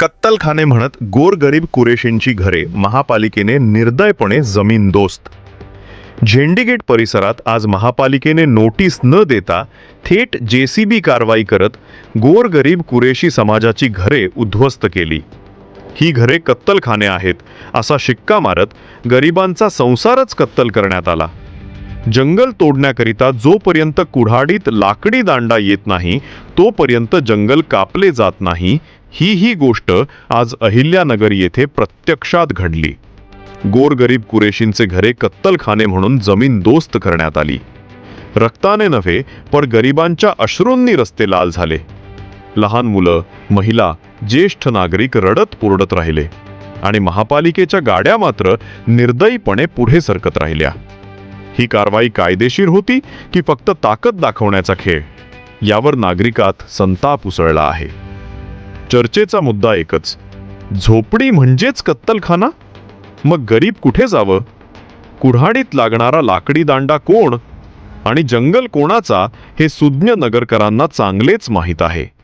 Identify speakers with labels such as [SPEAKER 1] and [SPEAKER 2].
[SPEAKER 1] कत्तलखाने म्हणत गोरगरीब कुरेशींची घरे महापालिकेने निर्दयपणे जमीनदोस्त झेंडीगेट परिसरात आज महापालिकेने नोटीस न देता थेट जेसीबी कारवाई करत गोरगरीब कुरेशी समाजाची घरे उद्ध्वस्त केली. ही घरे कत्तलखाने आहेत असा शिक्का मारत गरिबांचा संसारच कत्तल करण्यात आला. जंगल तोडण्याकरिता जोपर्यंत कुऱ्हाडीत लाकडी दांडा येत नाही तोपर्यंत जंगल कापले जात नाही ही ही गोष्ट आज अहिल्यानगर येथे प्रत्यक्षात घडली. गोरगरीब कुरेशींचे घरे कत्तलखाने म्हणून जमीन दोस्त करण्यात आली. रक्ताने नव्हे पण गरिबांच्या अश्रूंनी रस्ते लाल झाले. लहान मुलं महिला ज्येष्ठ नागरिक रडत ओरडत राहिले. आणि महापालिकेच्या गाड्या मात्र निर्दयीपणे पुढे सरकत राहिल्या. ही कारवाई कायदेशीर होती की फक्त ताकद दाखवण्याचा खेळ? यावर नागरिकात संताप उसळला आहे. चर्चेचा मुद्दा एकच. झोपडी म्हणजेच कत्तलखाना? मग गरीब कुठे जावं? कुऱ्हाडीत लागणारा लाकडी दांडा कोण? आणि जंगल कोणाचा हे सुज्ञ नगरकरांना चांगलेच माहीत आहे.